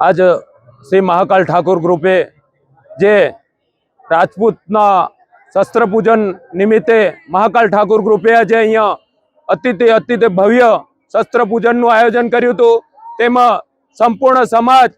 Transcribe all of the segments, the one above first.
આજ શ્રી મહાકાલ ઠાકોર ગ્રુપે જે રાજપૂતના શસ્ત્ર પૂજન નિમિત્તે મહાકાલ ઠાકોર ગ્રુપે આજે અહીંયા અતિથિ અતિથિ ભવ્ય શસ્ત્ર પૂજનનું આયોજન કર્યું હતું. તેમાં સંપૂર્ણ સમાજ,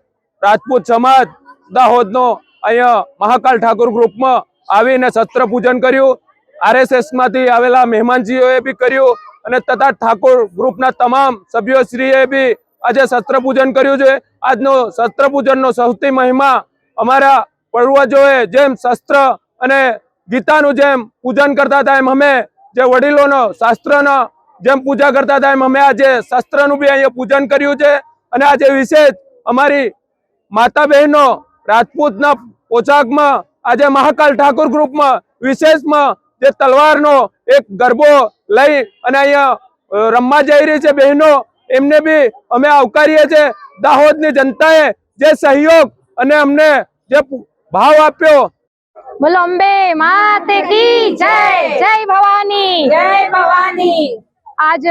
રાજપૂત સમાજ, દાહોદનો અહીંયા મહાકાલ ઠાકોર ગ્રુપમાં આવીને શસ્ત્ર પૂજન કર્યું. આરએસએસમાંથી આવેલા મહેમાનજીઓએ બી કર્યું અને તથા ઠાકોર ગ્રુપના તમામ સભ્યોશ્રીએ બી આજે શસ્ત્ર પૂજન કર્યું છે. આજનો શસ્ત્ર પૂજનનો સૌથી મહિમા અમારા પૂર્વજોએ જેમ શસ્ત્ર અને ગીતાનું જેમ પૂજન કરતા હતા એમ અમે, જે વડીલોનો શાસ્ત્રનો જેમ પૂજા કરતા હતા એમ અમે આજે શસ્ત્રનું બી અહીંયા પૂજન કર્યું છે. અને આજે વિશેષ અમારી માતા બહેનો રાજપૂતના પોશાકમાં, આજે મહાકાલ ઠાકોર ગ્રુપમાં વિશેષમાં જે તલવારનો એક ગરબો લઈ અને અહીંયા રમવા જઈ રહી છે બહેનો. એમને બી અમે આવકારીએ છીએ દાહોદની જનતાએ જે સહયોગ અને અમને જે પુ- ભાવ આપ્યો બોલો અંબે માત की जय जय भवानी जय भवानी आज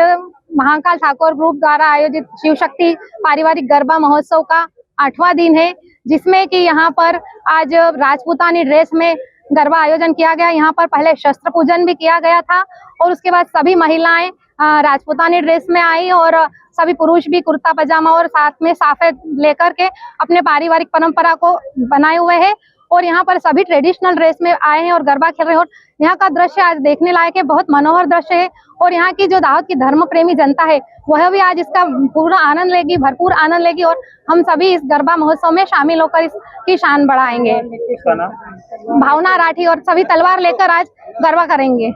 महाकाल ठाकुर ग्रुप द्वारा आयोजित शिव शक्ति पारिवारिक गरबा महोत्सव का आठवां दिन है जिसमें कि यहाँ पर आज राजपूतानी ड्रेस में गरबा आयोजन किया गया। यहाँ पर पहले शस्त्र पूजन भी किया गया था और उसके बाद सभी महिलाएँ राजपूतानी ड्रेस में आई और सभी पुरुष भी कुर्ता पजामा और साथ में साफे लेकर के अपने पारिवारिक परंपरा को बनाए हुए हैं। और यहाँ पर सभी ट्रेडिशनल ड्रेस में आए हैं और गरबा खेल रहे हैं और यहाँ का दृश्य आज देखने लायक है बहुत मनोहर दृश्य है और यहाँ की जो दाहोद की धर्म प्रेमी जनता है वह भी आज इसका पूर्ण आनंद लेगी भरपूर आनंद लेगी और हम सभी इस गरबा महोत्सव में शामिल होकर इसकी शान बढ़ाएँगे। भावना राठी और सभी तलवार लेकर आज गरबा करेंगे।